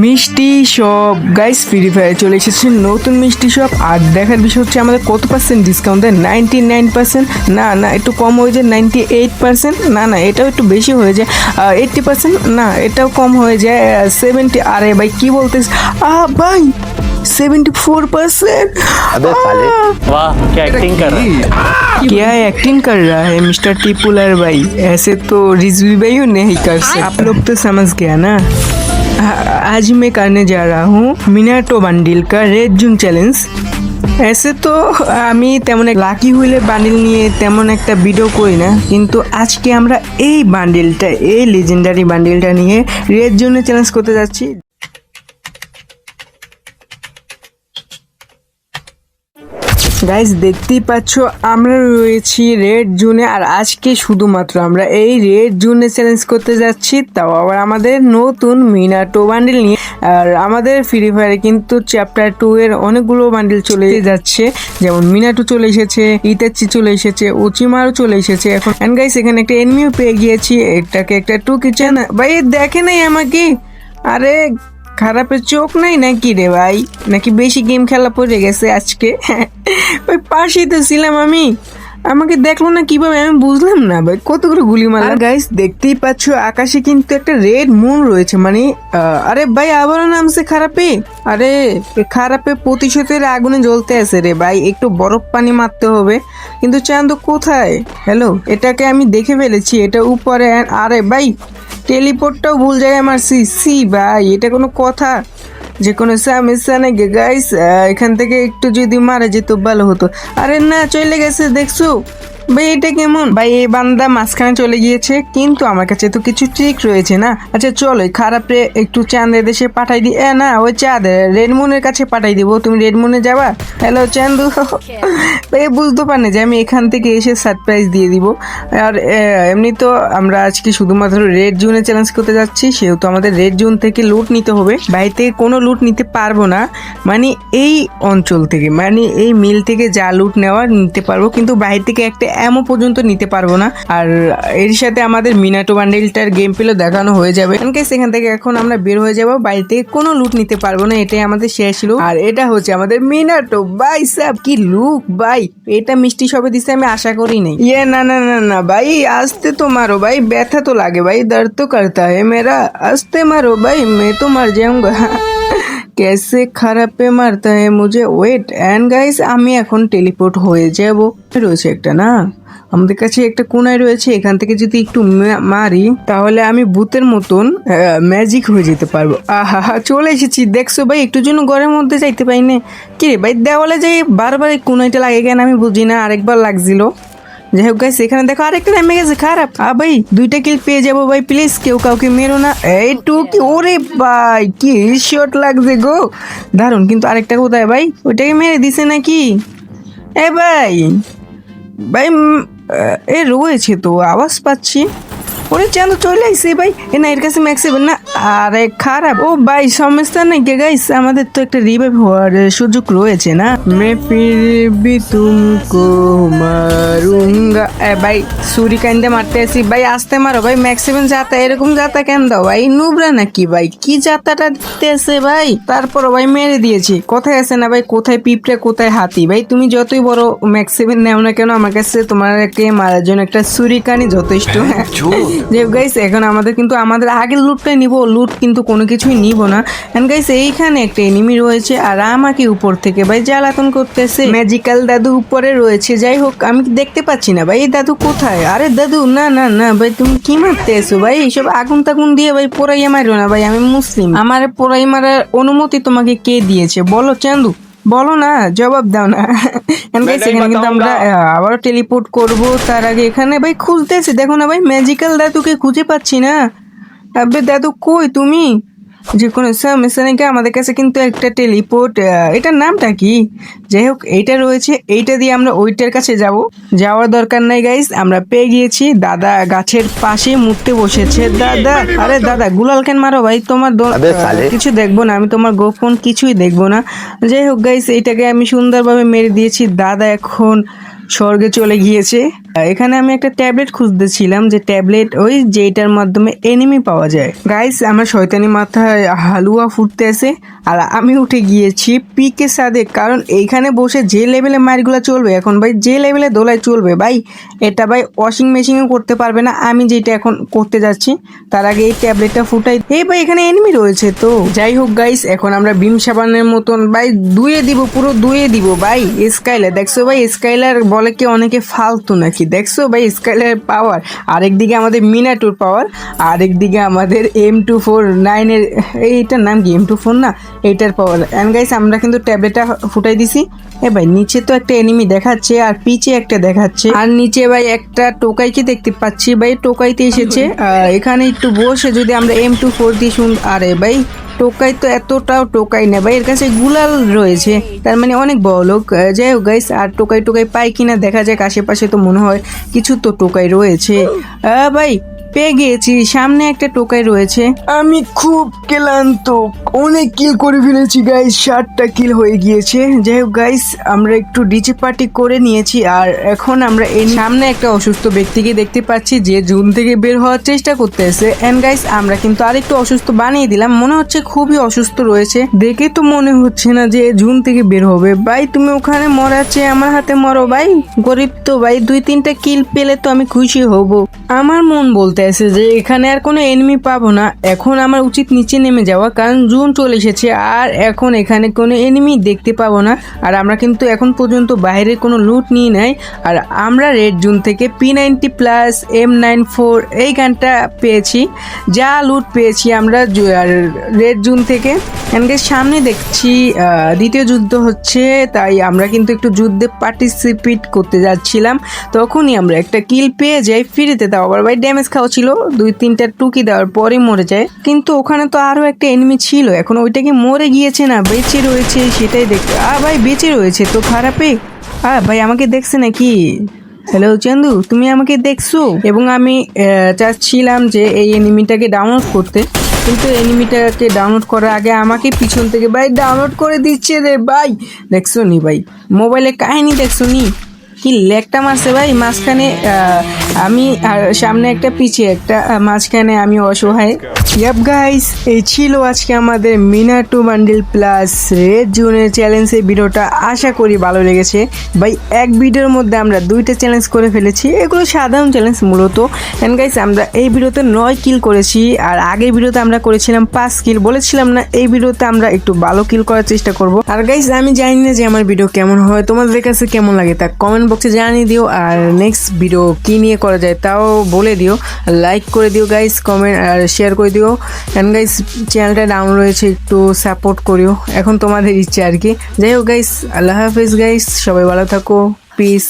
মিষ্টি shop guys free fire চলে এসেছে নতুন মিষ্টি শপ আর দেখার বিষয় হচ্ছে আমাদের কত পার্সেন্ট ডিসকাউন্ট দেয় নাইনটি নাইন পার্সেন্ট না না একটু কম হয়ে যায় নাইনটি এইট পার্সেন্ট না না এটাও একটু বেশি হয়ে যায় এইটটি পার্সেন্ট না এটাও কম হয়ে যায় সেভেন্টি আরে ভাই কি বলতেছ আহ ভাই सेवेंटी फोर परसेंट अबे साले वाह क्या एक्टिंग कर रहा है क्या एक्टिंग कर रहा है मिस्टर टिपुलर भाई ऐसे तो रिजवी भाई नहीं कर सकते आप लोग तो समझ गया ना आ- आज मैं करने जा रहा हूँ मिनाटो बांडिल का रेड जून চ্যালেঞ্জ এসে তো আমি তেমন লাকি হুইলের বান্ডিল নিয়ে তেমন একটা ভিডিও করি না কিন্তু আজকে আমরা এই বান্ডিলটা এই লেজেন্ডারি বান্ডিলটা নিয়ে রেড জোনে চ্যালেঞ্জ করতে যাচ্ছি গাইজ দেখতেই পাচ্ছ, আমরা রয়েছি রেড জোনে আর আজকে শুধুমাত্র আমরা এই রেড জোনে চ্যালেঞ্জ করতে যাচ্ছি। তাও আবার আমাদের নতুন মিনাটো বান্ডিল নিয়ে। আর আমাদের ফ্রি ফায়ারে কিন্তু চ্যাপ্টার টু এর অনেকগুলো বান্ডিল চলে যাচ্ছে। যেমন মিনাটো চলে এসেছে ইতাচি চলে এসেছে উচিমারও চলে এসেছে। এখন অ্যান্ড গাইস এখানে একটা এনিমিও পেয়ে গিয়েছি। এটাকে একটা টু কিচেন ভাই, দেখে নাই আমাকে। আরে খারাপের চোখ নাই নাকি রে ভাই? নাকি বেশি গেম খেলা পড়ে গেছে আজকে? ওই পাশেই তো ছিলাম আমি। আমাকে দেখল না কীভাবে আমি বুঝলাম না ভাই কতগুলো গুলি মারলাম। গাইস দেখতেই পাচ্ছ, আকাশে কিন্তু একটা রেড মুন রয়েছে মানে আরে ভাই, আবারও নামছে খারাপে। আরে, খারাপে প্রতিশোধের আগুনে জ্বলতে আছে রে ভাই, একটু বরফ পানি মারতে হবে। কিন্তু চাঁদ কোথায়? হ্যালো এটাকে আমি দেখে ফেলেছি, এটা উপরে। আরে ভাই টেলিপোর্টটাও ভুল জায়গায় মারছি। সি ভাই, এটা কোনো কথা। যে কোনো সমস্যা নাকি গাইস এখান থেকে একটু যদি মারা যেত, ভালো হতো। আরে না, চলে গেছে, দেখছ? ভাই এটা কেমন? ভাই এই বান্দা মাঝখানে চলে গিয়েছে কিন্তু আমার কাছে তো কিছু ট্রিক রয়েছে না। আচ্ছা চলো এই খারাপে একটু চাঁদের দেশে পাঠাই দি। না ওই চাঁদ রেডমুনের কাছে পাঠাই দিব। তুমি রেডমুনে যাবা? হ্যালো চান্দু। ভাই বুঝতে পারে যে আমি এখান থেকে এসে সারপ্রাইজ দিয়ে দিব। আর এমনি তো আমরা আজকে শুধুমাত্র রেড জোনে চ্যালেঞ্জ করতে যাচ্ছি সেহেতু আমাদের রেড জোন থেকে লুট নিতে হবে। বাইরে থেকে কোনো লুট নিতে পারব না। মানে এই অঞ্চল থেকে মানে এই মিল থেকে যা লুট নেওয়ার নিতে পারব কিন্তু বাইরে থেকে একটা এমও পর্যন্ত নিতে পারব না। আর এর সাথে আমাদের মিনাটো বান্ডেলটার গেম পেলে দেখানো হয়ে যাবে। কারণ সেখান থেকে এখন আমরা বের হয়ে যাব, বাড়ি থেকে কোনো লুট নিতে পারব না, এটাই আমাদের শেষ ছিল। আর এটা হচ্ছে আমাদের মিনাটো। বাই সাব, কি লুক বাই এটা মিষ্টি সবে দিছে আমি আশা করি নাই। ইয়ে না না না না, ভাই, আসতে তো মারো ভাই, ব্যথা তো লাগে ভাই, দর্দ তো করতা হে মেরা আসতে মারো ভাই মে তো মার যাউঙ্গা ক্যাসে খারাপে মারতা হে মুঝে ওয়েট অ্যান্ড গাইস আমি এখন টেলিপোর্ট হয়ে যাব। রয়েছে একটা, না? আমাদের কাছে একটা কোনায় রয়েছে, এখান থেকে যদি একটু মারি, তাহলে আমি ভূতের মতন ম্যাজিক হয়ে যেতে পারব। আহা হা চলে এসেছি। দেখছ ভাই, একটু জন্য ঘরের মধ্যে যাইতে পারি না। কিরে ভাই, দেওয়ালে যাই বারবার এই কোনাইটা লাগে কেন আমি বুঝি না, আরেকবার লাগছিল। যাই হোক গাইস এখানে দেখো আরেকটা নেমে গেছে, খারাপ। আ, ভাই, দুইটা কিল পেয়ে যাব, ভাই প্লিজ কেউ কাউকে মেরো না। এই টুকি, ওরে ভাই, কি শট লাগছে গো। দারুণ কিন্তু আরেকটা কোথায়, ভাই? ওইটাকে মেরে দিছে নাকি? এ, ভাই ভাই এ, রয়েছে তো, আওয়াজ পাচ্ছি। ওরে চাঁদ চলে আইসে ভাই। এ না, এর কাছে ম্যাক্স না। আরে খারাপ। ও ভাই, সমস্যা নেই কে গাইস আমাদের তো একটা রিভাইভ হওয়ার সুযোগ রয়েছে না? মে ফির ভি তুমকো মারুঙ্গা। এ ভাই সুরি কান্দে মারতে আসি। ভাই, আসতে মারো ভাই। ম্যাক্স সেভেন যাতা, এরকম যাতা কেন দাও? ভাই, নুবরা নাকি ভাই? কি যাতাটা দিতে ভাই? তারপর ভাই, মেরে দিয়েছি। কোথায় আছে না ভাই? কোথায় পিঁপড়ে, কোথায় হাতি? ভাই, তুমি যতই বড় ম্যাক্স সেভেন নেও না কেন, আমার কাছে তোমাকে মারার জন্য একটা সুরিকানি যথেষ্ট। যে গাইস এখন আমাদের কিন্তু আমাদের আগের লুটটাই নিব। লুট কিন্তু কোনো কিছুই নিব না। এন্ড গাইস এইখানে একটা এনিমি রয়েছে আর আমাকে উপর থেকে ভাই জ্বালাতন করতেছে। ম্যাজিক্যাল দাদু উপরে রয়েছে। যাই হোক, আমি দেখতে পাচ্ছি না ভাই? এই দাদু কোথায়? আরে দাদু, না না না ভাই, তুমি কি মারতে এসো ভাই? এইসব আগুন তাগুন দিয়ে ভাই পোড়াইয়া মারো না ভাই, আমি মুসলিম। আমার পোড়াই মারার অনুমতি তোমাকে কে দিয়েছে? বলো, চান্দু। বলো না জবাব দাও না। সেখানে কিন্তু আমরা আবারও টেলিপোর্ট করব তার আগে। এখানে ভাই খুঁজতেছি দেখো না ভাই ম্যাজিক্যাল দাদুকে খুঁজে পাচ্ছি না। আবে দাদু কই তুমি? যে কোনো সমস্যা নাকি আমাদের কাছে কিন্তু একটা টেলিপোর্ট এটার নামটা কি? যাই হোক এইটা রয়েছে এইটা দিয়ে আমরা ওইটার কাছে যাব। যাওয়ার দরকার নাই গাইস আমরা পেয়ে গিয়েছি। দাদা গাছের পাশে মুততে বসেছে। দাদা আরে দাদা গুলাল কেন মারো ভাই? তোমার দো- আবে কিছু দেখব না আমি তোমার গোপন কিছুই দেখব না। যাই হোক গাইস এইটাকে আমি সুন্দরভাবে মেরে দিয়েছি। দাদা এখন স্বর্গে চলে গিয়েছে। এখানে আমি একটা ট্যাবলেট খুঁজতেছিলাম যে ট্যাবলেট ওই যেটার মাধ্যমে এনিমি পাওয়া যায়। গাইস আমার শয়তানি মাথায় হালুয়া ফুটতে আছে আর আমি উঠে গিয়েছি পিকে সাদে, কারণ এইখানে বসে যে লেভেলে মারগুলো চলবে, এখন ভাই যে লেভেলে দোলায় চলবে, ভাই এটা ভাই ওয়াশিং মেশিনও করতে পারবে না। আমি যেটা এখন করতে যাচ্ছি, তার আগে এই ট্যাবলেটটা ফুটাই এই ভাই, এখানে এনিমি রয়েছে তো। যাই হোক গাইস এখন আমরা ভীম সাবানের মতন, ভাই দুয়ে দিব, পুরো দুয়ে দিব, ভাই। স্কাইলার দেখছ ভাই? স্কাইলার বলে কি অনেকে ফালতু নাকি? দেখছ ভাই স্কাইলার পাওয়ার আরেকদিকে আমাদের মিনা টুর পাওয়ার আরেকদিকে আমাদের এম টু ফোর নাইনের এইটার নাম কি? এম টু ফোর না? এইটার পাওয়ার অ্যান্ড গাইস আমরা কিন্তু ট্যাবলেটটা ফুটাই দিছি। এ ভাই, নিচে তো একটা এনিমি দেখাচ্ছে আর পিছে একটা দেখাচ্ছে। আর নিচে ভাই, একটা টোকাইকে দেখতে পাচ্ছি ভাই, টোকাইতে এসেছে। এখানে একটু বসে যদি আমরা এম টু ফোর দিয়ে শুন আরে ভাই, টোকাই তো এতটাও টোকাই না ভাই, এর কাছে গুলাল রয়েছে। তার মানে অনেক বড় লোক যাই হোক গাইস আর টোকাই টোকাই পাই কিনা দেখা যাক আশেপাশে তো মনে হয় কিছু তো টোকাই রয়েছে। ভাই, পেয়ে গিয়েছি। সামনে একটা টোকাই রয়েছে। আমি খুব ক্লান্ত। অনেক কিল করে ফেলেছি গাইস ষাটটা কিল হয়ে গিয়েছে। যাই হোক গাইস আমরা একটু ডিজে পার্টি করে নিয়েছি, আর এখন আমরা এই সামনে একটা অসুস্থ ব্যক্তিকে দেখতে পাচ্ছি, যে জুন থেকে বের হওয়ার চেষ্টা করতে করতেছে। এন্ড গাইস আমরা কিন্তু আরেকটু অসুস্থ বানিয়ে দিলাম। মনে হচ্ছে খুবই অসুস্থ রয়েছে। দেখে তো মনে হচ্ছে না যে জুন থেকে বের হবে। ভাই, তুমি ওখানে মরাচ্ছে আমার হাতে মরো, ভাই। গরিব তো, ভাই। দুই, তিনটা কিল পেলে তো আমি খুশি হব। আমার মন বলতে আছে যে এখানে আর কোনো এনিমি পাবো না। এখন আমার উচিত নিচে নেমে যাওয়া, কারণ জুন চলে এসেছে আর এখন এখানে কোনো এনিমি দেখতে পাবো না। আর আমরা কিন্তু এখন পর্যন্ত বাইরে কোনো লুট নিয়ে নাই। আর আমরা রেড জুন থেকে P ninety plus M nine four এই গানটা পেয়েছি। যা লুট পেয়েছি আমরা রেড জুন থেকে। এনকে সামনে দেখছি দ্বিতীয় যুদ্ধ হচ্ছে, তাই আমরা কিন্তু একটু যুদ্ধে পার্টিসিপেট করতে যাচ্ছিলাম। তখনই আমরা একটা কিল পেয়ে যাই ফিরেতে তাও আবার ভাই ড্যামেজ খাওয়া ছিল। দুই তিনটা টুকি দেওয়ার পরে মরে যায়। কিন্তু ওখানে তো আরও একটা এনিমি ছিল। এখন ওইটা কি মরে গিয়েছে না, বেঁচে রয়েছে, সেটাই দেখতে। আ ভাই, বেঁচে রয়েছে, তো খারাপে? আ ভাই, আমাকে দেখছে নাকি? হ্যালো চন্দু, তুমি আমাকে দেখছ? এবং আমি চাচ্ছিলাম যে এই এনিমিটাকে ডাউনলোড করতে। কিন্তু এনিমিটাকে ডাউনলোড করার আগে আমাকে পিছন থেকে, ভাই ডাউনলোড করে দিচ্ছে রে, ভাই। দেখছ নি, ভাই? মোবাইলে কাহিনী দেখছ নি? কি লেকটা মারছে, ভাই? মাঝখানে আমি, আর সামনে একটা পিছিয়ে একটা মাঝখানে আমি অসহায়। ইয়াপ গাইস এই ছিল আজকে আমাদের Mina two bundle plus red জোনের চ্যালেঞ্জের ভিডিওটা। আশা করি ভালো লেগেছে। ভাই, এক ভিডিওর মধ্যে আমরা দুইটা চ্যালেঞ্জ করে ফেলেছি। এগুলো সাধারণ চ্যালেঞ্জ মূলত। এন্ড গাইস আমরা এই ভিডিওতে নয় কিল করেছি। আর আগের ভিডিওতে আমরা করেছিলাম পাঁচ কিল বলেছিলাম না, এই ভিডিওতে আমরা একটু ভালো কিল করার চেষ্টা করব। আর গাইস আমি জানি না যে আমার ভিডিও কেমন হয়। তোমাদের কাছে কেমন লাগে তা কমেন্ট বক্সে জানিয়ে দিও। আর নেক্সট ভিডিও কি নিয়ে করা যায় তাও বলে দিও। লাইক করে দিও গাইস কমেন্ট আর শেয়ার করে দিও অ্যান্ড গাইস চ্যানেলটা ডাউন রয়েছে একটু সাপোর্ট করিও। এখন তোমাদের ইচ্ছে আর কি। যাই হোক গাইস আল্লাহ হাফিজ গাইস সবাই ভালো থাকো। পিস